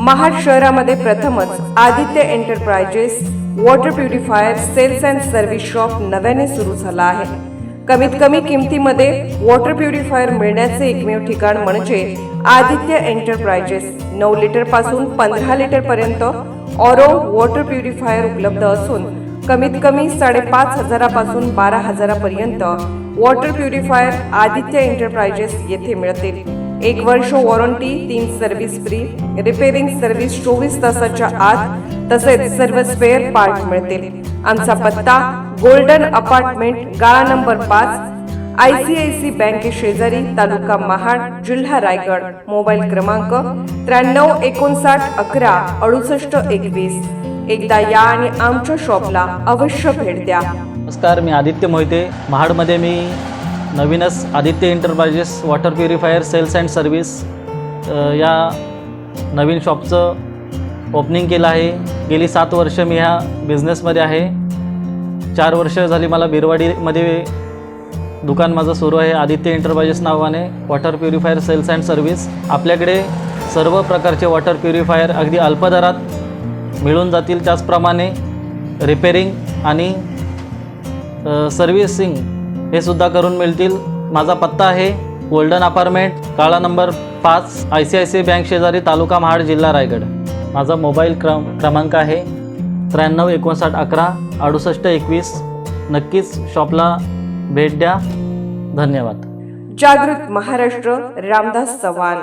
महाड शहरामध्ये प्रथमच Aditya enterprises water purifier sales and service shop नव्याने सुरू झाला आहे. कमीत कमी किमतीमध्ये वॉटर प्युरिफायर मिळण्याचे एकमेव ठिकाण म्हणजे आदित्य एंटरप्राइजेस. नऊ लिटरपासून पंधरा लिटर पर्यंत ऑरो वॉटर प्युरिफायर उपलब्ध असून कमीत कमी साडेपाच हजारापासून बारा हजारापर्यंत वॉटर प्युरिफायर आदित्य एंटरप्राइजेस येथे मिळतील. एक वर्ष वॉरंटी तीन सर्व्हिस फ्री रिपेअरिंग सर्व्हिस चोवीस तासाच्या आत तसेच सर्व स्पेअर पार्ट मिळतील. आमचा पत्ता गोल्डन अपार्टमेंट गाळा नंबर पाच आय सी आय सी बँके शेजारी तालुका महाड जिल्हा रायगड मोबाईल क्रमांक त्र्याण्णव एकोणसाठ अकरा अडुसष्ट एकवीस. एकदा या आणि आमच्या शॉपला अवश्य भेट द्या. नमस्कार मी आदित्य मोहिते. महाडमध्ये मी नवीनच Aditya enterprises water purifier sales and service या नवीन शॉपचं ओपनिंग केलं आहे. गेली सात वर्ष मी ह्या बिझनेसमध्ये आहे. चार वर्ष झाली मला बिरवाडीमध्ये दुकान माझं सुरू आहे. आदित्य एंटरप्राइजेस नावाने water purifier sales and service आपल्याकडे सर्व प्रकारचे वॉटर प्युरिफायर अगदी अल्प दरात मिळून जातील. त्याचप्रमाणे रिपेरिंग आणि सर्व्हिसिंग हे सुद्धा करून मिळतील. माझा पत्ता आहे गोल्डन अपार्टमेंट काळा नंबर पाच I C I C bank शेजारी तालुका महाड जिल्हा रायगड. माझा मोबाईल क्रम क्रमांक आहे त्र्याण्णव एकोणसाठ अकरा अडुसष्ट एकवीस. नक्कीच शॉपला भेट द्या. धन्यवाद. जागृत महाराष्ट्र रामदास चव्हाण.